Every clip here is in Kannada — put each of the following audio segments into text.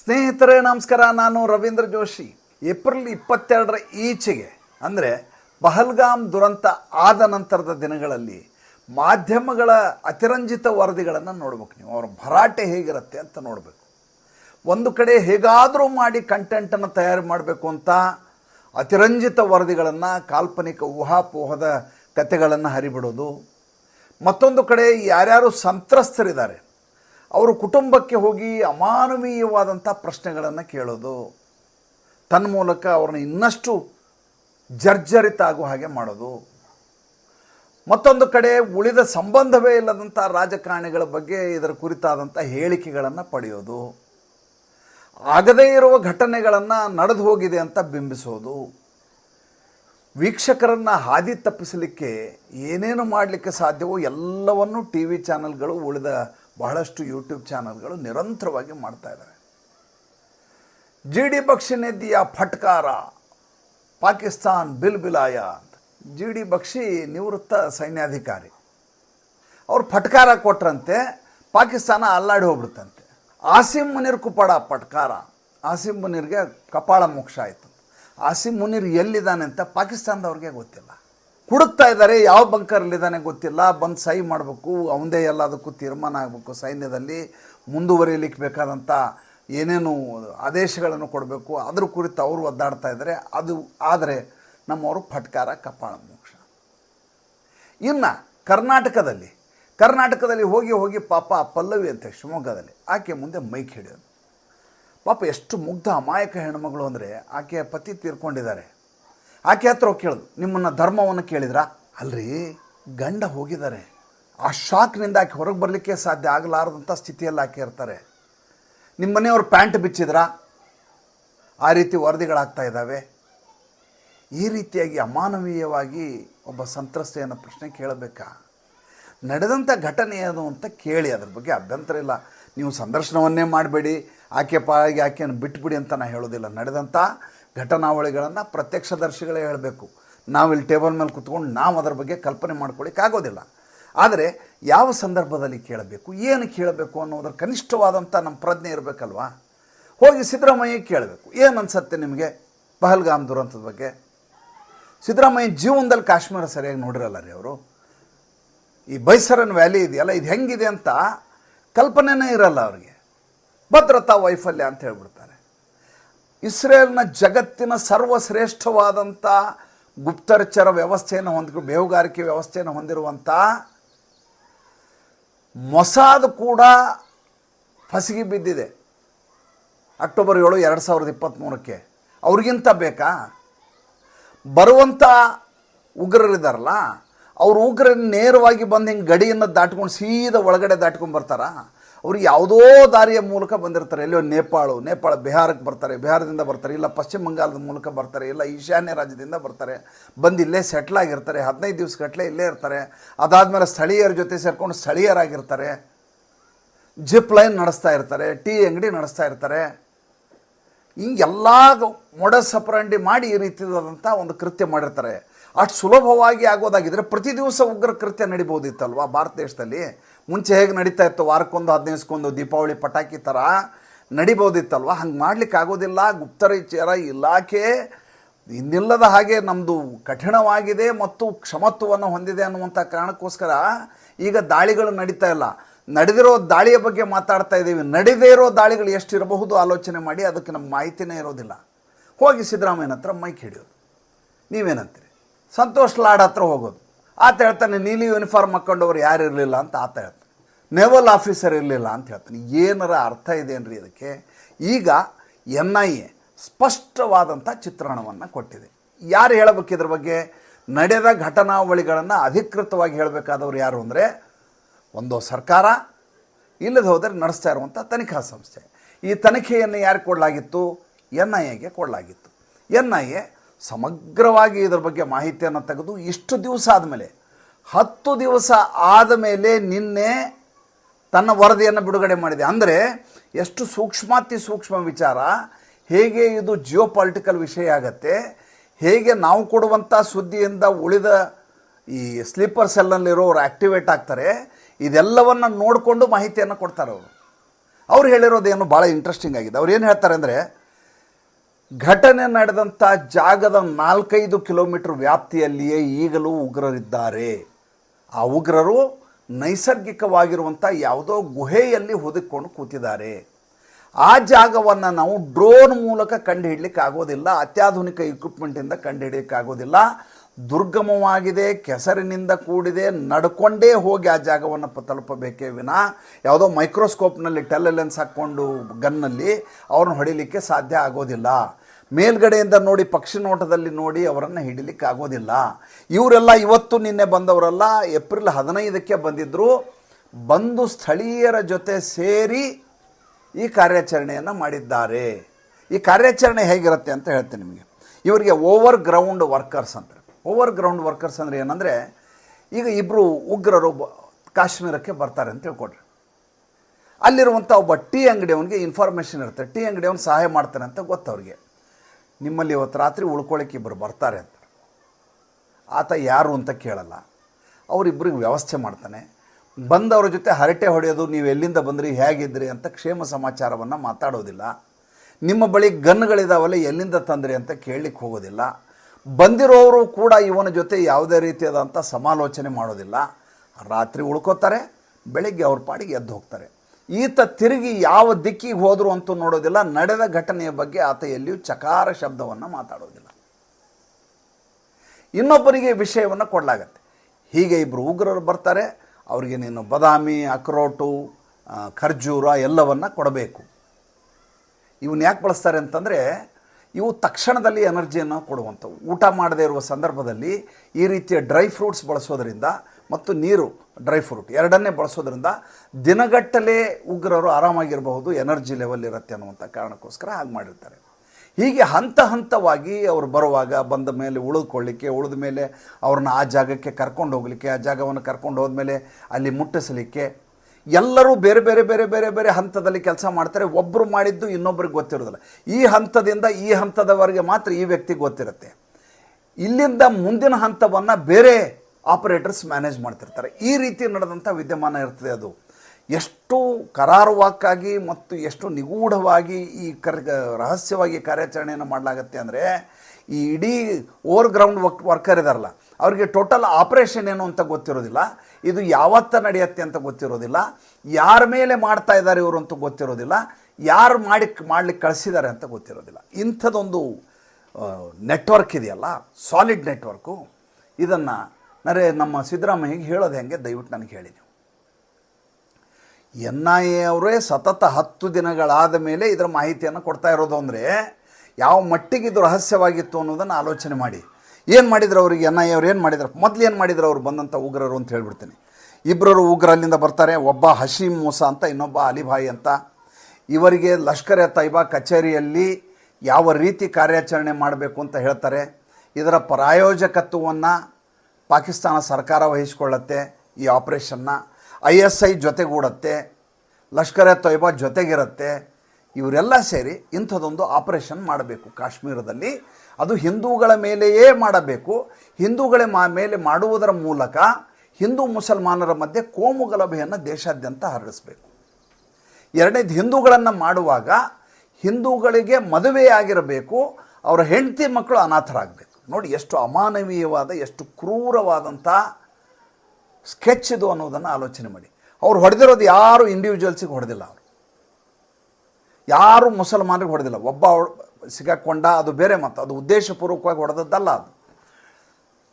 ಸ್ನೇಹಿತರೇ, ನಮಸ್ಕಾರ. ನಾನು ರವೀಂದ್ರ ಜೋಶಿ. ಏಪ್ರಿಲ್ ಇಪ್ಪತ್ತೆರಡರ ಈಚೆಗೆ, ಅಂದರೆ ಪಹಲ್ಗಾಮ್ ದುರಂತ ಆದ ನಂತರದ ದಿನಗಳಲ್ಲಿ ಮಾಧ್ಯಮಗಳ ಅತಿರಂಜಿತ ವರದಿಗಳನ್ನು ನೋಡ್ಬೇಕು ನೀವು. ಅವ್ರ ಭರಾಟೆ ಹೇಗಿರುತ್ತೆ ಅಂತ ನೋಡಬೇಕು. ಒಂದು ಕಡೆ ಹೇಗಾದರೂ ಮಾಡಿ ಕಂಟೆಂಟನ್ನು ತಯಾರು ಮಾಡಬೇಕು ಅಂತ ಅತಿರಂಜಿತ ವರದಿಗಳನ್ನು, ಕಾಲ್ಪನಿಕ ಊಹಾಪೋಹದ ಕಥೆಗಳನ್ನು ಹರಿಬಿಡೋದು. ಮತ್ತೊಂದು ಕಡೆ ಯಾರ್ಯಾರು ಸಂತ್ರಸ್ತರಿದ್ದಾರೆ ಅವರು ಕುಟುಂಬಕ್ಕೆ ಹೋಗಿ ಅಮಾನವೀಯವಾದಂಥ ಪ್ರಶ್ನೆಗಳನ್ನು ಕೇಳೋದು ತನ್ಮೂಲಕ ಅವ್ರನ್ನ ಇನ್ನಷ್ಟು ಜರ್ಜರಿತ ಆಗುವ ಹಾಗೆ ಮಾಡೋದು. ಮತ್ತೊಂದು ಕಡೆ ಉಳಿದ ಸಂಬಂಧವೇ ಇಲ್ಲದಂಥ ರಾಜಕಾರಣಿಗಳ ಬಗ್ಗೆ ಇದರ ಕುರಿತಾದಂಥ ಹೇಳಿಕೆಗಳನ್ನು ಪಡೆಯೋದು. ಆಗದೇ ಇರುವ ಘಟನೆಗಳನ್ನು ನಡೆದು ಹೋಗಿದೆ ಅಂತ ಬಿಂಬಿಸೋದು. ವೀಕ್ಷಕರನ್ನು ಹಾದಿ ತಪ್ಪಿಸಲಿಕ್ಕೆ ಏನೇನು ಮಾಡಲಿಕ್ಕೆ ಸಾಧ್ಯವೋ ಎಲ್ಲವನ್ನೂ ಟಿ ವಿ ಚಾನಲ್ಗಳು ಉಳಿದ ಬಹಳಷ್ಟು ಯೂಟ್ಯೂಬ್ ಚಾನಲ್ಗಳು ನಿರಂತರವಾಗಿ ಮಾಡ್ತಾ ಇದ್ದಾರೆ ಜಿ ಡಿ ಬಕ್ಷಿ ನಿಧಿಯ ಫಟ್ಕಾರ ಪಾಕಿಸ್ತಾನ್ ಬಿಲ್ ಬಿಲಾಯ ಅಂತ. ಜಿ ಡಿ ಬಕ್ಷಿ ನಿವೃತ್ತ ಸೈನ್ಯಾಧಿಕಾರಿ. ಅವ್ರು ಫಟ್ಕಾರ ಕೊಟ್ರಂತೆ, ಪಾಕಿಸ್ತಾನ ಅಲ್ಲಾಡಿ ಹೋಗ್ಬಿಡ್ತಂತೆ. ಆಸಿಂ ಮುನೀರ್ ಕುಪಡ ಫಟ್ಕಾರ ಆಸಿಂ ಮುನೀರ್ಗೆ ಕಪಾಳ ಮೋಕ್ಷ ಆಯಿತು. ಆಸಿಂ ಮುನೀರ್ ಎಲ್ಲಿದ್ದಾನೆ ಅಂತ ಪಾಕಿಸ್ತಾನದವ್ರಿಗೆ ಗೊತ್ತಿಲ್ಲ. ಹುಡುಕ್ತಾ ಇದ್ದಾರೆ, ಯಾವ ಬಂಕರಲ್ಲಿದ್ದಾನೆ ಗೊತ್ತಿಲ್ಲ. ಬಂದು ಸಹಿ ಮಾಡಬೇಕು ಅವನದೇ ಎಲ್ಲದಕ್ಕೂ ತೀರ್ಮಾನ ಆಗಬೇಕು. ಸೈನ್ಯದಲ್ಲಿ ಮುಂದುವರಿಯಲಿಕ್ಕೆ ಬೇಕಾದಂಥ ಏನೇನು ಆದೇಶಗಳನ್ನು ಕೊಡಬೇಕು. ಅದ್ರ ಕುರಿತು ಅವರು ಒದ್ದಾಡ್ತಾ ಇದ್ದಾರೆ. ಅದು ಆದರೆ ನಮ್ಮವರು ಫಟ್ಕಾರ ಕಪಾಳ ಮೋಕ್ಷ. ಇನ್ನು ಕರ್ನಾಟಕದಲ್ಲಿ ಕರ್ನಾಟಕದಲ್ಲಿ ಹೋಗಿ ಹೋಗಿ ಪಾಪ ಪಲ್ಲವಿ ಅಂತ ಶಿವಮೊಗ್ಗದಲ್ಲಿ ಆಕೆ ಮುಂದೆ ಮೈಕ್ ಹಿಡಿಯೋದು. ಪಾಪ ಎಷ್ಟು ಮುಗ್ಧ, ಅಮಾಯಕ ಹೆಣ್ಮಗಳು ಅಂದರೆ ಆಕೆಯ ಪತಿ ತೀರ್ಕೊಂಡಿದ್ದಾರೆ. ಆಕೆ ಹತ್ರ ಹೋಗಿ ಕೇಳಿದ್ರು ನಿಮ್ಮನ್ನು ಧರ್ಮವನ್ನು ಕೇಳಿದ್ರಾ? ಅಲ್ರಿ, ಗಂಡ ಹೋಗಿದ್ದಾರೆ. ಆ ಶಾಕ್ನಿಂದ ಆಕೆ ಹೊರಗೆ ಬರಲಿಕ್ಕೆ ಸಾಧ್ಯ ಆಗಲಾರದಂಥ ಸ್ಥಿತಿಯಲ್ಲಿ ಆಕೆ ಇರ್ತಾರೆ. ನಿಮ್ಮ ಮನೆಯವ್ರು ಪ್ಯಾಂಟ್ ಬಿಚ್ಚಿದ್ರಾ? ಆ ರೀತಿ ವರದಿಗಳಾಗ್ತಾ ಇದ್ದಾವೆ. ಈ ರೀತಿಯಾಗಿ ಅಮಾನವೀಯವಾಗಿ ಒಬ್ಬ ಸಂತ್ರಸ್ತೆಯನ್ನು ಪ್ರಶ್ನೆ ಕೇಳಬೇಕಾ? ನಡೆದಂಥ ಘಟನೆ ಏನು ಅಂತ ಕೇಳಿ, ಅದ್ರ ಬಗ್ಗೆ ಅಭ್ಯಂತರ ಇಲ್ಲ. ನೀವು ಸಂದರ್ಶನವನ್ನೇ ಮಾಡಬೇಡಿ, ಆಕೆ ಪಾಗಿ ಆಕೆಯನ್ನು ಬಿಟ್ಬಿಡಿ ಅಂತ ನಾನು ಹೇಳೋದಿಲ್ಲ. ನಡೆದಂಥ ಘಟನಾವಳಿಗಳನ್ನು ಪ್ರತ್ಯಕ್ಷದರ್ಶಿಗಳೇ ಹೇಳಬೇಕು. ನಾವಿಲ್ಲಿ ಟೇಬಲ್ ಮೇಲೆ ಕುತ್ಕೊಂಡು ನಾವು ಅದರ ಬಗ್ಗೆ ಕಲ್ಪನೆ ಮಾಡ್ಕೊಳ್ಳಿಕ್ಕಾಗೋದಿಲ್ಲ ಆದರೆ ಯಾವ ಸಂದರ್ಭದಲ್ಲಿ ಕೇಳಬೇಕು? ಏನು ಕೇಳಬೇಕು ಅನ್ನೋದ್ರ ಕನಿಷ್ಠವಾದಂಥ ನಮ್ಮ ಪ್ರಜ್ಞೆ ಇರಬೇಕಲ್ವಾ? ಹೋಗಿ ಸಿದ್ದರಾಮಯ್ಯ ಕೇಳಬೇಕು. ಏನು ಅನ್ಸತ್ತೆ ನಿಮಗೆ ಪಹಲ್ಗಾಮ್ ದುರಂತದ ಬಗ್ಗೆ? ಸಿದ್ದರಾಮಯ್ಯ ಜೀವನದಲ್ಲಿ ಕಾಶ್ಮೀರ ಸರಿಯಾಗಿ ನೋಡಿರಲ್ಲ ರೀ ಅವರು? ಈ ಬೈಸರನ್ ವ್ಯಾಲಿ ಇದೆಯಲ್ಲ, ಇದು ಹೆಂಗಿದೆ ಅಂತ ಕಲ್ಪನೆನೇ ಇರಲ್ಲ ಅವ್ರಿಗೆ. ಭದ್ರತಾ ವೈಫಲ್ಯ ಅಂತ ಹೇಳ್ಬಿಡ್ತಾರೆ. ಇಸ್ರೇಲ್ನ ಜಗತ್ತಿನ ಸರ್ವಶ್ರೇಷ್ಠವಾದಂಥ ಗುಪ್ತಚರ ವ್ಯವಸ್ಥೆಯನ್ನು ಹೊಂದಿ ಬೇಹುಗಾರಿಕೆ ವ್ಯವಸ್ಥೆಯನ್ನು ಹೊಂದಿರುವಂಥ ಮೊಸಾದ್ ಕೂಡ ಫಸಿಗೆ ಬಿದ್ದಿದೆ. ಅಕ್ಟೋಬರ್ ಏಳು ಎರಡು ಸಾವಿರದ ಇಪ್ಪತ್ತ್ಮೂರಕ್ಕೆ. ಅವ್ರಿಗಿಂತ ಬೇಕಾ? ಬರುವಂಥ ಉಗ್ರರಿದ್ದಾರಲ್ಲ, ಅವ್ರು ಉಗ್ರ ನೇರವಾಗಿ ಬಂದು ಹಿಂಗೆ ಗಡಿಯನ್ನು ದಾಟ್ಕೊಂಡು ಸೀದಾ ಒಳಗಡೆ ದಾಟ್ಕೊಂಡು ಬರ್ತಾರ? ಅವ್ರು ಯಾವುದೋ ದಾರಿಯ ಮೂಲಕ ಬಂದಿರ್ತಾರೆ. ಎಲ್ಲೋ ನೇಪಾಳು, ನೇಪಾಳ ಬಿಹಾರಕ್ಕೆ ಬರ್ತಾರೆ. ಬಿಹಾರದಿಂದ ಬರ್ತಾರೆ. ಇಲ್ಲ ಪಶ್ಚಿಮ ಬಂಗಾಳದ ಮೂಲಕ ಬರ್ತಾರೆ. ಇಲ್ಲ ಈಶಾನ್ಯ ರಾಜ್ಯದಿಂದ ಬರ್ತಾರೆ. ಬಂದು ಇಲ್ಲೇ ಸೆಟ್ಲ್ ಆಗಿರ್ತಾರೆ. ಹದಿನೈದು ದಿವಸಗಟ್ಟಲೆ ಇಲ್ಲೇ ಇರ್ತಾರೆ. ಅದಾದಮೇಲೆ ಸ್ಥಳೀಯರ ಜೊತೆ ಸೇರ್ಕೊಂಡು ಸ್ಥಳೀಯರಾಗಿರ್ತಾರೆ. ಜಿಪ್ ಲೈನ್ ನಡೆಸ್ತಾ ಇರ್ತಾರೆ. ಟೀ ಅಂಗಡಿ ನಡೆಸ್ತಾ ಇರ್ತಾರೆ. ಹಿಂಗೆಲ್ಲ ಮೊಡ ಸಪರಂಡಿ ಮಾಡಿ ಈ ರೀತಿಯಾದಂಥ ಒಂದು ಕೃತ್ಯ ಮಾಡಿರ್ತಾರೆ. ಅಷ್ಟು ಸುಲಭವಾಗಿ ಆಗೋದಾಗಿದ್ದರೆ ಪ್ರತಿ ದಿವಸ ಉಗ್ರ ಕೃತ್ಯ ನಡಿಬೋದಿತ್ತಲ್ವ ಭಾರತ ದೇಶದಲ್ಲಿ ಮುಂಚೆ ಹೇಗೆ ನಡೀತಾ ಇತ್ತು? ವಾರಕ್ಕೊಂದು ಹದಿನೈದು ದಿವ್ಸಕ್ಕೊಂದು ದೀಪಾವಳಿ ಪಟಾಕಿ ಥರ ನಡಿಬೋದಿತ್ತಲ್ವ? ಹಂಗೆ ಮಾಡ್ಲಿಕ್ಕೆ ಆಗೋದಿಲ್ಲ. ಗುಪ್ತರಿಚರ ಇಲಾಖೆ ಇನ್ನಿಲ್ಲದ ಹಾಗೆ ನಮ್ಮದು ಕಠಿಣವಾಗಿದೆ ಮತ್ತು ಕ್ಷಮತ್ವವನ್ನು ಹೊಂದಿದೆ ಅನ್ನುವಂಥ ಕಾರಣಕ್ಕೋಸ್ಕರ ಈಗ ದಾಳಿಗಳು ನಡೀತಾ ಇಲ್ಲ. ನಡೆದಿರೋ ದಾಳಿಯ ಬಗ್ಗೆ ಮಾತಾಡ್ತಾ ಇದ್ದೀವಿ. ನಡೆದೇ ಇರೋ ದಾಳಿಗಳು ಎಷ್ಟಿರಬಹುದು ಆಲೋಚನೆ ಮಾಡಿ ಅದಕ್ಕೆ ನಮ್ಮ ಮಾಹಿತಿನೇ ಇರೋದಿಲ್ಲ. ಹೋಗಿ ಸಿದ್ದರಾಮಯ್ಯನ ಹತ್ರ ಮೈಕ್ ಹಿಡಿಯೋದು. ನೀವೇನಂತೀರಿ? ಸಂತೋಷ್ ಲಾಡ್ ಹತ್ರ ಹೋಗೋದು. ಆತ ಹೇಳ್ತಾನೆ, ನೀಲಿ ಯೂನಿಫಾರ್ಮ್ ಹಾಕ್ಕೊಂಡವ್ರು ಯಾರು ಇರಲಿಲ್ಲ ಅಂತ ಆತ ಹೇಳ್ತಾನೆ. ನೇವಲ್ ಆಫೀಸರ್ ಇರಲಿಲ್ಲ ಅಂತ ಹೇಳ್ತಾನೆ. ಏನರ ಅರ್ಥ ಇದೇನ್ರಿ ಇದಕ್ಕೆ? ಈಗ ಎನ್ ಐ ಎ ಸ್ಪಷ್ಟವಾದಂಥ ಚಿತ್ರಣವನ್ನು ಕೊಟ್ಟಿದೆ. ಯಾರು ಹೇಳಬೇಕು ಇದ್ರ ಬಗ್ಗೆ? ನಡೆದ ಘಟನಾವಳಿಗಳನ್ನು ಅಧಿಕೃತವಾಗಿ ಹೇಳಬೇಕಾದವ್ರು ಯಾರು ಅಂದರೆ, ಒಂದು ಸರ್ಕಾರ, ಇಲ್ಲದ ಹೋದರೆ ನಡೆಸ್ತಾ ಇರುವಂಥ ತನಿಖಾ ಸಂಸ್ಥೆ. ಈ ತನಿಖೆಯನ್ನು ಯಾರು ಕೊಡಲಾಗಿತ್ತು? ಎನ್ ಐ ಎಗೆ ಕೊಡಲಾಗಿತ್ತು. ಎನ್ ಐ ಎ ಸಮಗ್ರವಾಗಿ ಇದರ ಬಗ್ಗೆ ಮಾಹಿತಿಯನ್ನು ತೆಗೆದು ಇಷ್ಟು ದಿವಸ ಆದಮೇಲೆ, ಹತ್ತು ದಿವಸ ಆದಮೇಲೆ ನಿನ್ನೆ ತನ್ನ ವರದಿಯನ್ನು ಬಿಡುಗಡೆ ಮಾಡಿದೆ. ಅಂದರೆ ಎಷ್ಟು ಸೂಕ್ಷ್ಮಾತಿ ಸೂಕ್ಷ್ಮ ವಿಚಾರ, ಹೇಗೆ ಇದು ಜಿಯೋ ಪೊಲಿಟಿಕಲ್ ವಿಷಯ ಆಗತ್ತೆ, ಹೇಗೆ ನಾವು ಕೊಡುವಂಥ ಸುದ್ದಿಯಿಂದ ಉಳಿದ ಈ ಸ್ಲೀಪರ್ ಸೆಲ್ನಲ್ಲಿರೋರು ಆ್ಯಕ್ಟಿವೇಟ್ ಆಗ್ತಾರೆ, ಇದೆಲ್ಲವನ್ನು ನೋಡಿಕೊಂಡು ಮಾಹಿತಿಯನ್ನು ಕೊಡ್ತಾರೆ ಅವರು. ಅವ್ರು ಹೇಳಿರೋದೇನು ಭಾಳ ಇಂಟ್ರೆಸ್ಟಿಂಗ್ ಆಗಿದೆ. ಅವ್ರು ಏನು ಹೇಳ್ತಾರೆ ಅಂದರೆ ಘಟನೆ ನಡೆದಂಥ ಜಾಗದ ನಾಲ್ಕೈದು ಕಿಲೋಮೀಟರ್ ವ್ಯಾಪ್ತಿಯಲ್ಲಿಯೇ ಈಗಲೂ ಉಗ್ರರಿದ್ದಾರೆ. ಆ ಉಗ್ರರು ನೈಸರ್ಗಿಕವಾಗಿರುವಂಥ ಯಾವುದೋ ಗುಹೆಯಲ್ಲಿ ಹುದುಕೊಂಡು ಕೂತಿದ್ದಾರೆ. ಆ ಜಾಗವನ್ನು ನಾವು ಡ್ರೋನ್ ಮೂಲಕ ಕಂಡುಹಿಡ್ಲಿಕ್ಕೆ ಆಗೋದಿಲ್ಲ, ಅತ್ಯಾಧುನಿಕ ಇಕ್ವಿಪ್ಮೆಂಟಿಂದ ಕಂಡುಹಿಡಿಯಕ್ಕಾಗೋದಿಲ್ಲ ದುರ್ಗಮವಾಗಿದೆ, ಕೆಸರಿನಿಂದ ಕೂಡಿದೆ, ನಡ್ಕೊಂಡೇ ಹೋಗಿ ಆ ಜಾಗವನ್ನು ತಲುಪಬೇಕೇ ವಿನ. ಯಾವುದೋ ಮೈಕ್ರೋಸ್ಕೋಪ್ನಲ್ಲಿ ಟೆಲ್ಲೆನ್ಸ್ ಹಾಕ್ಕೊಂಡು ಗನ್ನಲ್ಲಿ ಅವ್ರನ್ನ ಹೊಡಿಲಿಕ್ಕೆ ಸಾಧ್ಯ ಆಗೋದಿಲ್ಲ. ಮೇಲ್ಗಡೆಯಿಂದ ನೋಡಿ ಪಕ್ಷಿ ನೋಟದಲ್ಲಿ ನೋಡಿ ಅವರನ್ನು ಹಿಡಿಲಿಕ್ಕೆ ಆಗೋದಿಲ್ಲ. ಇವರೆಲ್ಲ ಇವತ್ತು ನಿನ್ನೆ ಬಂದವರೆಲ್ಲ, ಏಪ್ರಿಲ್ ಹದಿನೈದಕ್ಕೆ ಬಂದಿದ್ದರು ಬಂದು ಸ್ಥಳೀಯರ ಜೊತೆ ಸೇರಿ ಈ ಕಾರ್ಯಾಚರಣೆಯನ್ನು ಮಾಡಿದ್ದಾರೆ. ಈ ಕಾರ್ಯಾಚರಣೆ ಹೇಗಿರುತ್ತೆ ಅಂತ ಹೇಳ್ತೀನಿ ನಿಮಗೆ. ಇವರಿಗೆ ಓವರ್ ಗ್ರೌಂಡ್ ವರ್ಕರ್ಸ್ ಅಂತ. ಓವರ್ ಗ್ರೌಂಡ್ ವರ್ಕರ್ಸ್ ಅಂದರೆ ಏನಂದರೆ, ಈಗ ಇಬ್ಬರು ಉಗ್ರರು ಕಾಶ್ಮೀರಕ್ಕೆ ಬರ್ತಾರೆ ಅಂತ ತಿಳ್ಕೊಡ್ರಿ ಅಲ್ಲಿರುವಂಥ ಒಬ್ಬ ಟೀ ಅಂಗಡಿಯವನಿಗೆ ಇನ್ಫಾರ್ಮೇಷನ್ ಇರುತ್ತೆ. ಟೀ ಅಂಗಡಿಯವನು ಸಹಾಯ ಮಾಡ್ತಾನೆ ಅಂತ ಗೊತ್ತು ಅವ್ರಿಗೆ. ನಿಮ್ಮಲ್ಲಿ ಇವತ್ತು ರಾತ್ರಿ ಉಳ್ಕೊಳ್ಳೋಕೆ ಇಬ್ಬರು ಬರ್ತಾರೆ ಅಂತ. ಆತ ಯಾರು ಅಂತ ಕೇಳಲ್ಲ. ಅವರಿಬ್ಬರಿಗೆ ವ್ಯವಸ್ಥೆ ಮಾಡ್ತಾನೆ. ಬಂದವ್ರ ಜೊತೆ ಹರಟೆ ಹೊಡೆಯೋದು, ನೀವು ಎಲ್ಲಿಂದ ಬಂದ್ರಿ, ಹೇಗಿದ್ರಿ ಅಂತ ಕ್ಷೇಮ ಸಮಾಚಾರವನ್ನು ಮಾತಾಡೋದಿಲ್ಲ. ನಿಮ್ಮ ಬಳಿ ಗನ್ಗಳಿದಾವಲ್ಲ, ಎಲ್ಲಿಂದ ತಂದ್ರಿ ಅಂತ ಕೇಳಲಿಕ್ಕೆ ಹೋಗೋದಿಲ್ಲ. ಬಂದಿರೋರು ಕೂಡ ಇವನ ಜೊತೆ ಯಾವುದೇ ರೀತಿಯಾದಂಥ ಸಮಾಲೋಚನೆ ಮಾಡೋದಿಲ್ಲ. ರಾತ್ರಿ ಉಳ್ಕೋತಾರೆ, ಬೆಳಗ್ಗೆ ಅವ್ರ ಪಾಡಿಗೆ ಎದ್ದು ಹೋಗ್ತಾರೆ. ಈತ ತಿರುಗಿ ಯಾವ ದಿಕ್ಕಿಗೆ ಹೋದರು ಅಂತೂ ನೋಡೋದಿಲ್ಲ, ನಡೆದ ಘಟನೆಯ ಬಗ್ಗೆ ಆತ ಎಲ್ಲಿಯೂ ಚಕಾರ ಶಬ್ದವನ್ನು ಮಾತಾಡೋದಿಲ್ಲ. ಇನ್ನೊಬ್ಬರಿಗೆ ವಿಷಯವನ್ನು ಕೊಡಲಾಗತ್ತೆ. ಹೀಗೆ ಇಬ್ಬರು ಉಗ್ರರು ಬರ್ತಾರೆ, ಅವರಿಗೆ ನೀನು ಬದಾಮಿ ಅಕ್ರೋಟು ಖರ್ಜೂರ ಎಲ್ಲವನ್ನು ಕೊಡಬೇಕು. ಇವನ್ನ ಯಾಕೆ ಬಳಸ್ತಾರೆ ಅಂತಂದರೆ, ಇವು ತಕ್ಷಣದಲ್ಲಿ ಎನರ್ಜಿಯನ್ನು ಕೊಡುವಂಥವು. ಊಟ ಮಾಡದೇ ಇರುವ ಸಂದರ್ಭದಲ್ಲಿ ಈ ರೀತಿಯ ಡ್ರೈ ಫ್ರೂಟ್ಸ್ ಬಳಸೋದರಿಂದ ಮತ್ತು ನೀರು ಡ್ರೈ ಫ್ರೂಟ್ ಎರಡನ್ನೇ ಬಳಸೋದ್ರಿಂದ ದಿನಗಟ್ಟಲೆ ಉಗ್ರರು ಆರಾಮಾಗಿರಬಹುದು ಎನರ್ಜಿ ಲೆವೆಲ್ ಇರುತ್ತೆ ಅನ್ನುವಂಥ ಕಾರಣಕ್ಕೋಸ್ಕರ ಹಾಗೆ ಮಾಡಿರ್ತಾರೆ. ಹೀಗೆ ಹಂತ ಹಂತವಾಗಿ ಅವರು ಬರುವಾಗ ಬಂದ ಮೇಲೆ ಉಳಿದುಕೊಳ್ಳಿಕ್ಕೆ ಉಳಿದ ಮೇಲೆ ಅವ್ರನ್ನ ಆ ಜಾಗಕ್ಕೆ ಕರ್ಕೊಂಡು ಹೋಗಲಿಕ್ಕೆ, ಆ ಜಾಗವನ್ನು ಕರ್ಕೊಂಡು ಹೋದ್ಮೇಲೆ ಅಲ್ಲಿ ಮುಟ್ಟಿಸಲಿಕ್ಕೆ ಎಲ್ಲರೂ ಬೇರೆ ಬೇರೆ ಬೇರೆ ಬೇರೆ ಬೇರೆ ಹಂತದಲ್ಲಿ ಕೆಲಸ ಮಾಡ್ತಾರೆ. ಒಬ್ಬರು ಮಾಡಿದ್ದು ಇನ್ನೊಬ್ಬರಿಗೆ ಗೊತ್ತಿರೋದಿಲ್ಲ ಈ ಹಂತದಿಂದ ಈ ಹಂತದವರೆಗೆ ಮಾತ್ರ ಈ ವ್ಯಕ್ತಿಗೆ ಗೊತ್ತಿರುತ್ತೆ. ಇಲ್ಲಿಂದ ಮುಂದಿನ ಹಂತವನ್ನು ಬೇರೆ ಆಪರೇಟರ್ಸ್ ಮ್ಯಾನೇಜ್ ಮಾಡ್ತಿರ್ತಾರೆ. ಈ ರೀತಿ ನಡೆದಂಥ ವಿದ್ಯಮಾನ ಇರ್ತದೆ ಅದು. ಎಷ್ಟು ಕರಾರುವಾಕ್ಕಾಗಿ ಮತ್ತು ಎಷ್ಟು ನಿಗೂಢವಾಗಿ ಈ ಕರ್, ರಹಸ್ಯವಾಗಿ ಕಾರ್ಯಾಚರಣೆಯನ್ನು ಮಾಡಲಾಗತ್ತೆ ಅಂದರೆ ಈ ಇಡೀ ಓವರ್ ಗ್ರೌಂಡ್ ವರ್ಕ್ ವರ್ಕರ್ ಇದಾರಲ್ಲ, ಅವರಿಗೆ ಟೋಟಲ್ ಆಪರೇಷನ್ ಏನು ಅಂತ ಗೊತ್ತಿರೋದಿಲ್ಲ. ಇದು ಯಾವತ್ತ ನಡೆಯುತ್ತೆ ಅಂತ ಗೊತ್ತಿರೋದಿಲ್ಲ. ಯಾರ ಮೇಲೆ ಮಾಡ್ತಾ ಇದ್ದಾರೆ ಇವರು ಅಂತ ಗೊತ್ತಿರೋದಿಲ್ಲ. ಯಾರು ಮಾಡಿ ಮಾಡ್ಲಿಕ್ಕೆ ಕಳಿಸಿದ್ದಾರೆ ಅಂತ ಗೊತ್ತಿರೋದಿಲ್ಲ. ಇಂಥದ್ದೊಂದು ನೆಟ್ವರ್ಕ್ ಇದೆಯಲ್ಲ, ಸಾಲಿಡ್ ನೆಟ್ವರ್ಕು. ಇದನ್ನು ನರೇ, ನಮ್ಮ ಸಿದ್ದರಾಮಯ್ಯಗೆ ಹೇಳೋದು ಹೆಂಗೆ? ದಯವಿಟ್ಟು ನನಗೆ ಹೇಳಿ ನೀವು. ಎನ್ ಐ ಎ ಅವರೇ ಸತತ ಹತ್ತು ದಿನಗಳಾದ ಮೇಲೆ ಇದರ ಮಾಹಿತಿಯನ್ನು ಕೊಡ್ತಾ ಇರೋದು ಅಂದರೆ ಯಾವ ಮಟ್ಟಿಗೆ ಇದು ರಹಸ್ಯವಾಗಿತ್ತು ಅನ್ನೋದನ್ನು ಆಲೋಚನೆ ಮಾಡಿ. ಏನು ಮಾಡಿದ್ರು ಅವ್ರಿಗೆ ಎನ್ ಐ ಅವ್ರು? ಏನು ಮಾಡಿದ್ರು? ಮೊದಲು ಏನು ಮಾಡಿದ್ರು ಅವ್ರು ಬಂದಂಥ ಉಗ್ರರು ಅಂತ ಹೇಳಿಬಿಡ್ತೀನಿ. ಇಬ್ಬರು ಉಗ್ರ ಅಲ್ಲಿಂದ ಬರ್ತಾರೆ, ಒಬ್ಬ ಹಶೀಮ್ ಮೂಸಾ ಅಂತ, ಇನ್ನೊಬ್ಬ ಅಲಿಭಾಯಿ ಅಂತ. ಇವರಿಗೆ ಲಷ್ಕರ್ ತೈಬಾ ಕಚೇರಿಯಲ್ಲಿ ಯಾವ ರೀತಿ ಕಾರ್ಯಾಚರಣೆ ಮಾಡಬೇಕು ಅಂತ ಹೇಳ್ತಾರೆ. ಇದರ ಪ್ರಾಯೋಜಕತ್ವವನ್ನು ಪಾಕಿಸ್ತಾನ ಸರ್ಕಾರ ವಹಿಸಿಕೊಳ್ಳುತ್ತೆ ಈ ಆಪ್ರೇಷನ್ನ ಐ ಎಸ್ ಐ ಜೊತೆಗೂಡತ್ತೆ, ಲಷ್ಕರ್ ಎ ತೊಯ್ಬಾ ಜೊತೆಗಿರುತ್ತೆ, ಇವರೆಲ್ಲ ಸೇರಿ ಇಂಥದ್ದೊಂದು ಆಪರೇಷನ್ ಮಾಡಬೇಕು ಕಾಶ್ಮೀರದಲ್ಲಿ. ಅದು ಹಿಂದೂಗಳ ಮೇಲೆಯೇ ಮಾಡಬೇಕು. ಹಿಂದೂಗಳ ಮಾ ಮೇಲೆ ಮಾಡುವುದರ ಮೂಲಕ ಹಿಂದೂ ಮುಸಲ್ಮಾನರ ಮಧ್ಯೆ ಕೋಮು ಗಲಭೆಯನ್ನು ದೇಶಾದ್ಯಂತ ಹರಡಿಸಬೇಕು. ಎರಡನೇದು ಹಿಂದೂಗಳನ್ನು ಮಾಡುವಾಗ ಹಿಂದೂಗಳಿಗೆ ಮದುವೆಯಾಗಿರಬೇಕು. ಅವರ ಹೆಂಡತಿ ಮಕ್ಕಳು ಅನಾಥರಾಗಬೇಕು. ನೋಡಿ ಎಷ್ಟು ಅಮಾನವೀಯವಾದ, ಎಷ್ಟು ಕ್ರೂರವಾದಂಥ ಸ್ಕೆಚ್ ಇದು ಅನ್ನೋದನ್ನು ಆಲೋಚನೆ ಮಾಡಿ. ಅವ್ರು ಹೊಡೆದಿರೋದು ಯಾರು ಇಂಡಿವಿಜುವಲ್ಸಿಗೆ ಹೊಡೆದಿಲ್ಲ ಅವರು. ಯಾರು ಮುಸಲ್ಮಾನರಿಗೆ ಹೊಡೆದಿಲ್ಲ. ಒಬ್ಬ ಸಿಗಾಕೊಂಡ ಅದು ಬೇರೆ ಮತ್ತು ಅದು ಉದ್ದೇಶಪೂರ್ವಕವಾಗಿ ಹೊಡೆದದ್ದಲ್ಲ ಅದು.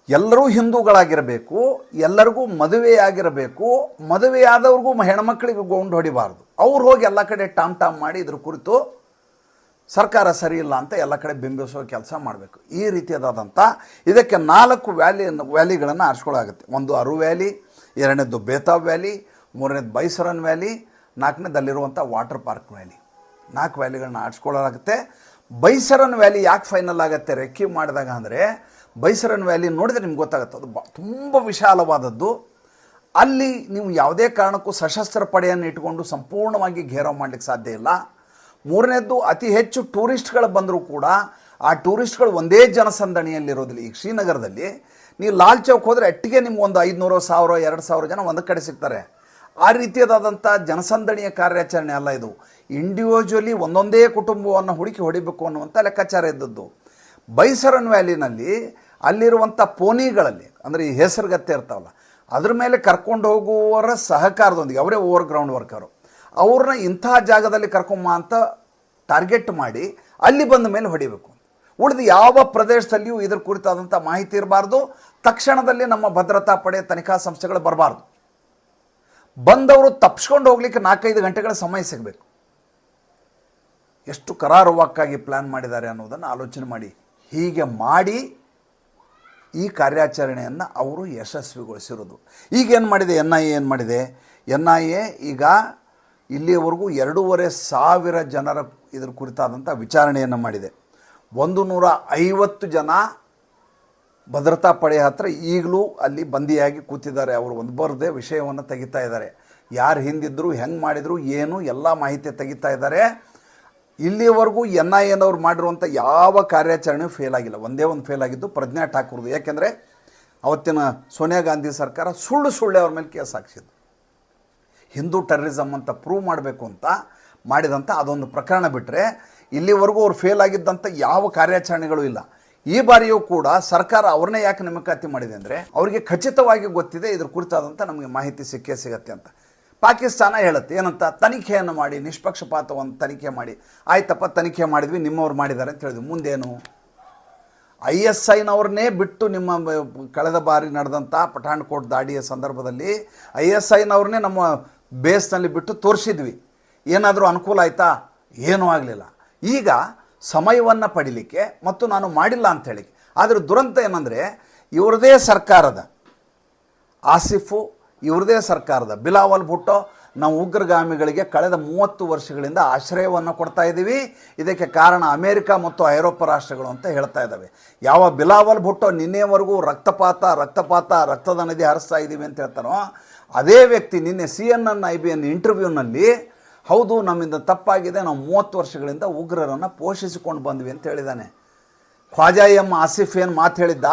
ಎಲ್ಲರೂ ಹಿಂದೂಗಳಾಗಿರಬೇಕು, ಎಲ್ಲರಿಗೂ ಮದುವೆಯಾಗಿರಬೇಕು, ಮದುವೆಯಾದವ್ರಿಗೂ ಹೆಣ್ಮಕ್ಳಿಗೆ ಗೊಂಡು ಹೊಡಿಬಾರ್ದು. ಅವ್ರು ಹೋಗಿ ಎಲ್ಲ ಕಡೆ ಟಾಮ್ ಟಾಮ್ ಮಾಡಿ ಇದ್ರ ಕುರಿತು ಸರ್ಕಾರ ಸರಿ ಇಲ್ಲ ಅಂತ ಎಲ್ಲ ಕಡೆ ಬಿಂಬಿಸೋ ಕೆಲಸ ಮಾಡಬೇಕು. ಈ ರೀತಿಯಾದಂಥ ಇದಕ್ಕೆ ನಾಲ್ಕು ವ್ಯಾಲಿ ವ್ಯಾಲಿಗಳನ್ನು ಆರಿಸ್ಕೊಳ್ಳಾಗುತ್ತೆ ಒಂದು ಅರು ವ್ಯಾಲಿ ಎರಡನೇದು ಬೇತಾಬ್ ವ್ಯಾಲಿ ಮೂರನೇದು ಬೈಸರನ್ ವ್ಯಾಲಿ ನಾಲ್ಕನೇದಲ್ಲಿರುವಂಥ ವಾಟರ್ ಪಾರ್ಕ್ ವ್ಯಾಲಿ. ನಾಲ್ಕು ವ್ಯಾಲಿಗಳನ್ನ ಆಡಿಸ್ಕೊಳ್ಳಲಾಗುತ್ತೆ ಬೈಸರನ್ ವ್ಯಾಲಿ ಯಾಕೆ ಫೈನಲ್ ಆಗುತ್ತೆ? ರೆಕ್ಕಿ ಮಾಡಿದಾಗ ಅಂದರೆ ಬೈಸರನ್ ವ್ಯಾಲಿ ನೋಡಿದ್ರೆ ನಿಮ್ಗೆ ಗೊತ್ತಾಗುತ್ತೆ. ಅದು ಬ ತುಂಬ ವಿಶಾಲವಾದದ್ದು. ಅಲ್ಲಿ ನೀವು ಯಾವುದೇ ಕಾರಣಕ್ಕೂ ಸಶಸ್ತ್ರ ಪಡೆಯನ್ನು ಇಟ್ಕೊಂಡು ಸಂಪೂರ್ಣವಾಗಿ ಘೇರಾವ್ ಮಾಡಲಿಕ್ಕೆ ಸಾಧ್ಯ ಇಲ್ಲ. ಮೂರನೇದ್ದು ಅತಿ ಹೆಚ್ಚು ಟೂರಿಸ್ಟ್ಗಳು ಬಂದರೂ ಕೂಡ ಆ ಟೂರಿಸ್ಟ್ಗಳು ಒಂದೇ ಜನಸಂದಣಿಯಲ್ಲಿರೋದಿಲ್ಲ. ಈಗ ಶ್ರೀನಗರದಲ್ಲಿ ನೀವು ಲಾಲ್ ಚೌಕ್ ಹೋದರೆ ಅಟ್ಟಿಗೆ ನಿಮ್ಗೆ ಒಂದು ಐದುನೂರು, ಸಾವಿರ, ಎರಡು ಸಾವಿರ ಜನ ಒಂದು ಕಡೆ ಸಿಗ್ತಾರೆ. ಆ ರೀತಿಯದಾದಂಥ ಜನಸಂದಣಿಯ ಕಾರ್ಯಾಚರಣೆ ಅಲ್ಲ ಇದು. ಇಂಡಿವಿಜುವಲಿ ಒಂದೊಂದೇ ಕುಟುಂಬವನ್ನು ಹುಡುಕಿ ಹೊಡಿಬೇಕು ಅನ್ನುವಂಥ ಲೆಕ್ಕಾಚಾರ ಇದ್ದದ್ದು. ಬೈಸರನ್ ವ್ಯಾಲಿನಲ್ಲಿ ಅಲ್ಲಿರುವಂಥ ಪೋನಿಗಳಲ್ಲಿ, ಅಂದರೆ ಈ ಹೆಸರುಗತ್ತೆ ಇರ್ತಾವಲ್ಲ, ಅದ್ರ ಮೇಲೆ ಕರ್ಕೊಂಡು ಹೋಗುವವರ ಸಹಕಾರದೊಂದಿಗೆ, ಅವರೇ ಓವರ್ ಗ್ರೌಂಡ್ ವರ್ಕರು ಅವ್ರನ್ನ ಇಂಥ ಜಾಗದಲ್ಲಿ ಕರ್ಕೊಂಬ ಅಂತ ಟಾರ್ಗೆಟ್ ಮಾಡಿ ಅಲ್ಲಿ ಬಂದ ಮೇಲೆ ಹೊಡಿಬೇಕು. ಉಳಿದು ಯಾವ ಪ್ರದೇಶದಲ್ಲಿಯೂ ಇದ್ರ ಕುರಿತಾದಂಥ ಮಾಹಿತಿ ಇರಬಾರ್ದು. ತಕ್ಷಣದಲ್ಲಿ ನಮ್ಮ ಭದ್ರತಾ ಪಡೆ ತನಿಖಾ ಸಂಸ್ಥೆಗಳು ಬರಬಾರ್ದು. ಬಂದವರು ತಪ್ಪಿಸ್ಕೊಂಡು ಹೋಗ್ಲಿಕ್ಕೆ ನಾಲ್ಕೈದು ಗಂಟೆಗಳ ಸಮಯ ಸಿಗಬೇಕು. ಎಷ್ಟು ಕರಾರುವಾಕ್ಕಾಗಿ ಪ್ಲ್ಯಾನ್ ಮಾಡಿದ್ದಾರೆ ಅನ್ನೋದನ್ನು ಆಲೋಚನೆ ಮಾಡಿ. ಹೀಗೆ ಮಾಡಿ ಈ ಕಾರ್ಯಾಚರಣೆಯನ್ನು ಅವರು ಯಶಸ್ವಿಗೊಳಿಸಿರೋದು. ಈಗೇನು ಮಾಡಿದೆ? ಎನ್ ಐ ಎ ಏನು ಮಾಡಿದೆ? ಎನ್ ಐ ಎ ಈಗ ಇಲ್ಲಿಯವರೆಗೂ ಎರಡೂವರೆ ಸಾವಿರ ಜನರ ಇದರ ಕುರಿತಾದಂಥ ವಿಚಾರಣೆಯನ್ನು ಮಾಡಿದೆ. ಒಂದು ನೂರ ಐವತ್ತು ಜನ ಭದ್ರತಾ ಪಡೆಯ ಹತ್ರ ಈಗಲೂ ಅಲ್ಲಿ ಬಂದಿಯಾಗಿ ಕೂತಿದ್ದಾರೆ. ಅವರು ಒಂದು ಬರದೆ ವಿಷಯವನ್ನು ತೆಗಿತಾ ಇದ್ದಾರೆ. ಯಾರು ಹಿಂದಿದ್ದರು ಹೆಂಗೆ ಮಾಡಿದರು, ಏನು, ಎಲ್ಲ ಮಾಹಿತಿ ತೆಗಿತಾ ಇದ್ದಾರೆ. ಇಲ್ಲಿವರೆಗೂ ಎನ್ ಐ ಎನವ್ರು ಮಾಡಿರುವಂಥ ಯಾವ ಕಾರ್ಯಾಚರಣೆ ಫೇಲ್ ಆಗಿಲ್ಲ. ಒಂದೇ ಒಂದು ಫೇಲ್ ಆಗಿದ್ದು ಪ್ರಜ್ಞಾ ಠಾಕೂರ್ದು. ಯಾಕೆಂದರೆ ಅವತ್ತಿನ ಸೋನಿಯಾ ಗಾಂಧಿ ಸರ್ಕಾರ ಸುಳ್ಳು ಸುಳ್ಳೆ ಅವ್ರ ಮೇಲೆ ಕೇಸ್ ಹಾಕ್ಸಿದ್ದು. ಹಿಂದೂ ಟೆರರಿಸಮ್ ಅಂತ ಪ್ರೂವ್ ಮಾಡಬೇಕು ಅಂತ ಮಾಡಿದಂಥ ಅದೊಂದು ಪ್ರಕರಣ ಬಿಟ್ಟರೆ ಇಲ್ಲಿವರೆಗೂ ಅವ್ರು ಫೇಲ್ ಆಗಿದ್ದಂಥ ಯಾವ ಕಾರ್ಯಾಚರಣೆಗಳು ಇಲ್ಲ. ಈ ಬಾರಿಯೂ ಕೂಡ ಸರ್ಕಾರ ಅವ್ರನ್ನೇ ಯಾಕೆ ನೇಮಕಾತಿ ಮಾಡಿದೆ ಅಂದರೆ ಅವರಿಗೆ ಖಚಿತವಾಗಿ ಗೊತ್ತಿದೆ ಇದ್ರ ಕುರಿತಾದಂಥ ನಮಗೆ ಮಾಹಿತಿ ಸಿಕ್ಕೇ ಸಿಗತ್ತೆ ಅಂತ. ಪಾಕಿಸ್ತಾನ ಹೇಳುತ್ತೆ, ಏನಂತ? ತನಿಖೆಯನ್ನು ಮಾಡಿ, ನಿಷ್ಪಕ್ಷಪಾತವನ್ನು ತನಿಖೆ ಮಾಡಿ. ಆಯ್ತಪ್ಪ, ತನಿಖೆ ಮಾಡಿದ್ವಿ, ನಿಮ್ಮವ್ರು ಮಾಡಿದ್ದಾರೆ ಅಂತ ಹೇಳಿದ್ವಿ. ಮುಂದೇನು? ಐ ಎಸ್ ಐನವ್ರನ್ನೇ ಬಿಟ್ಟು ನಿಮ್ಮ ಕಳೆದ ಬಾರಿ ನಡೆದಂಥ ಪಠಾಣ್ಕೋಟ್ ದಾಡಿಯ ಸಂದರ್ಭದಲ್ಲಿ ಐ ಎಸ್ ಐನವ್ರನ್ನೇ ನಮ್ಮ ಬೇಸ್ನಲ್ಲಿ ಬಿಟ್ಟು ತೋರಿಸಿದ್ವಿ. ಏನಾದರೂ ಅನುಕೂಲ ಆಯಿತಾ? ಏನೂ ಆಗಲಿಲ್ಲ. ಈಗ ಸಮಯವನ್ನು ಪಡಿಲಿಕ್ಕೆ ಮತ್ತು ನಾನು ಮಾಡಿಲ್ಲ ಅಂಥೇಳಿ. ಆದರೆ ದುರಂತ ಏನಂದರೆ, ಇವ್ರದೇ ಸರ್ಕಾರದ ಆಸಿಫು, ಇವ್ರದೇ ಸರ್ಕಾರದ ಬಿಲಾವಲ್ ಭುಟ್ಟೋ, ನಾವು ಉಗ್ರಗಾಮಿಗಳಿಗೆ ಕಳೆದ ಮೂವತ್ತು ವರ್ಷಗಳಿಂದ ಆಶ್ರಯವನ್ನು ಕೊಡ್ತಾ ಇದ್ದೀವಿ. ಇದಕ್ಕೆ ಕಾರಣ ಅಮೇರಿಕ ಮತ್ತು ಐರೋಪ್ಯ ರಾಷ್ಟ್ರಗಳು ಅಂತ ಹೇಳ್ತಾ ಇದ್ದಾವೆ. ಯಾವ ಬಿಲಾವಲ್ ಭುಟ್ಟೋ ನಿನ್ನೆವರೆಗೂ ರಕ್ತಪಾತ ರಕ್ತಪಾತ, ರಕ್ತದ ನದಿ ಹರಿಸ್ತಾ ಇದ್ದೀವಿ ಅಂತ ಹೇಳ್ತಾರೋ ಅದೇ ವ್ಯಕ್ತಿ ನಿನ್ನೆ C N N I B N ಇಂಟರ್ವ್ಯೂನಲ್ಲಿ, ಹೌದು, ನಮ್ಮಿಂದ ತಪ್ಪಾಗಿದೆ, ನಾವು ಮೂವತ್ತು ವರ್ಷಗಳಿಂದ ಉಗ್ರರನ್ನು ಪೋಷಿಸಿಕೊಂಡು ಬಂದ್ವಿ ಅಂತ ಹೇಳಿದ್ದಾನೆ ಖ್ವಾಜಾ ಎಂ ಆಸಿಫ್ ಏನು ಮಾತು ಹೇಳಿದ್ದ?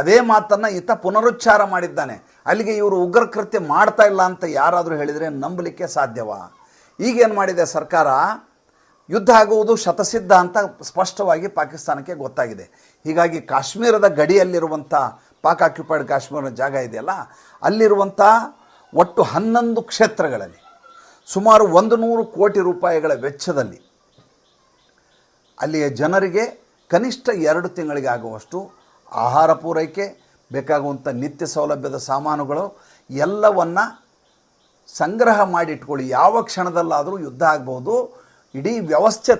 ಅದೇ ಮಾತನ್ನು ಈತ ಪುನರುಚ್ಚಾರ ಮಾಡಿದ್ದಾನೆ. ಅಲ್ಲಿಗೆ ಇವರು ಉಗ್ರ ಕೃತ್ಯ ಮಾಡ್ತಾ ಇಲ್ಲ ಅಂತ ಯಾರಾದರೂ ಹೇಳಿದರೆ ನಂಬಲಿಕ್ಕೆ ಸಾಧ್ಯವಾ? ಈಗೇನು ಮಾಡಿದೆ ಸರ್ಕಾರ? ಯುದ್ಧ ಆಗುವುದು ಶತಸಿದ್ಧ ಅಂತ ಸ್ಪಷ್ಟವಾಗಿ ಪಾಕಿಸ್ತಾನಕ್ಕೆ ಗೊತ್ತಾಗಿದೆ. ಹೀಗಾಗಿ ಕಾಶ್ಮೀರದ ಗಡಿಯಲ್ಲಿರುವಂಥ ಪಾಕ್ ಆಕ್ಯುಪೈಡ್ ಕಾಶ್ಮೀರ ಜಾಗ ಇದೆಯಲ್ಲ ಅಲ್ಲಿರುವಂಥ ಒಟ್ಟು ಹನ್ನೊಂದು ಕ್ಷೇತ್ರಗಳಲ್ಲಿ, ಸುಮಾರು ಒಂದು ನೂರು ಕೋಟಿ ರೂಪಾಯಿಗಳ ವೆಚ್ಚದಲ್ಲಿ ಅಲ್ಲಿಯ ಜನರಿಗೆ ಕನಿಷ್ಠ ಎರಡು ತಿಂಗಳಿಗೆ ಆಗುವಷ್ಟು ಆಹಾರ ಪೂರೈಕೆ, ಬೇಕಾಗುವಂಥ ನಿತ್ಯ ಸೌಲಭ್ಯದ ಸಾಮಾನುಗಳು, ಎಲ್ಲವನ್ನು ಸಂಗ್ರಹ ಮಾಡಿ ಇಟ್ಕೊಳ್ಳಿ ಯಾವ ಕ್ಷಣದಲ್ಲಾದರೂ ಯುದ್ಧ ಆಗ್ಬೋದು ಇಡೀ ವ್ಯವಸ್ಥೆ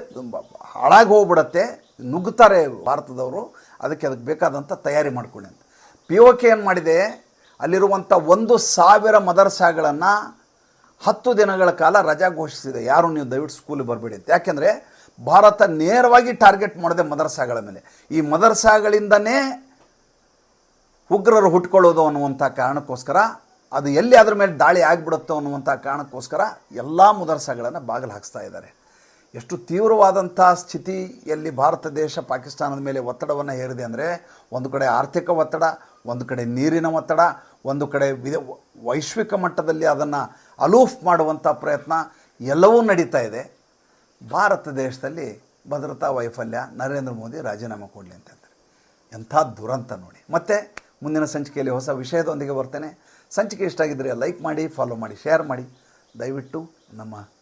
ಹಾಳಾಗಿ ಹೋಗ್ಬಿಡತ್ತೆ ನುಗ್ಗುತ್ತಾರೆ ಭಾರತದವರು. ಅದಕ್ಕೆ ಅದಕ್ಕೆ ಬೇಕಾದಂಥ ತಯಾರಿ ಮಾಡ್ಕೊಳ್ಳಿ ಅಂತ. ಪಿ ಒ ಕೆ ಏನು ಮಾಡಿದೆ? ಅಲ್ಲಿರುವಂಥ ಒಂದು ಸಾವಿರ ಮದರ್ಸಾಗಳನ್ನು ಹತ್ತು ದಿನಗಳ ಕಾಲ ರಜಾ ಘೋಷಿಸಿದೆ. ಯಾರು ನೀವು ದಯವಿಟ್ಟು ಸ್ಕೂಲಿಗೆ ಬರಬೇಡಿ ಅಂತ. ಯಾಕೆಂದರೆ ಭಾರತ ನೇರವಾಗಿ ಟಾರ್ಗೆಟ್ ಮಾಡಿದೆ ಮದರ್ಸಾಗಳ ಮೇಲೆ. ಈ ಮದರ್ಸಾಗಳಿಂದನೇ ಉಗ್ರರು ಹುಟ್ಕೊಳ್ಳೋದು ಅನ್ನುವಂಥ ಕಾರಣಕ್ಕೋಸ್ಕರ, ಅದು ಎಲ್ಲಿ ಅದ್ರ ಮೇಲೆ ದಾಳಿ ಆಗಿಬಿಡುತ್ತೋ ಅನ್ನುವಂಥ ಕಾರಣಕ್ಕೋಸ್ಕರ ಎಲ್ಲ ಮದರ್ಸಾಗಳನ್ನು ಬಾಗಿಲು ಹಾಕ್ಸ್ತಾ ಇದ್ದಾರೆ. ಎಷ್ಟು ತೀವ್ರವಾದಂಥ ಸ್ಥಿತಿಯಲ್ಲಿ ಭಾರತ ದೇಶ ಪಾಕಿಸ್ತಾನದ ಮೇಲೆ ಒತ್ತಡವನ್ನು ಹೇರಿದೆ ಅಂದರೆ ಒಂದು ಕಡೆ ಆರ್ಥಿಕ ಒತ್ತಡ, ಒಂದು ಕಡೆ ನೀರಿನ ಒತ್ತಡ, ಒಂದು ಕಡೆ ವಿಧ ವೈಶ್ವಿಕ ಮಟ್ಟದಲ್ಲಿ ಅದನ್ನು ಅಲೂಫ್ ಮಾಡುವಂಥ ಪ್ರಯತ್ನ ಎಲ್ಲವೂ ನಡೀತಾ ಇದೆ. ಭಾರತ ದೇಶದಲ್ಲಿ ಭದ್ರತಾ ವೈಫಲ್ಯ, ನರೇಂದ್ರ ಮೋದಿ ರಾಜೀನಾಮೆ ಕೊಡಲಿ ಅಂತ ಹೇಳ್ತಾರೆ ಎಂಥ ದುರಂತ ನೋಡಿ. ಮತ್ತೆ ಮುಂದಿನ ಸಂಚಿಕೆಯಲ್ಲಿ ಹೊಸ ವಿಷಯದೊಂದಿಗೆ ಬರ್ತೇನೆ. ಸಂಚಿಕೆ ಇಷ್ಟ ಆಗಿದ್ದರೆ ಲೈಕ್ ಮಾಡಿ, ಫಾಲೋ ಮಾಡಿ, ಶೇರ್ ಮಾಡಿ. ದಯವಿಟ್ಟು ನಮ್ಮ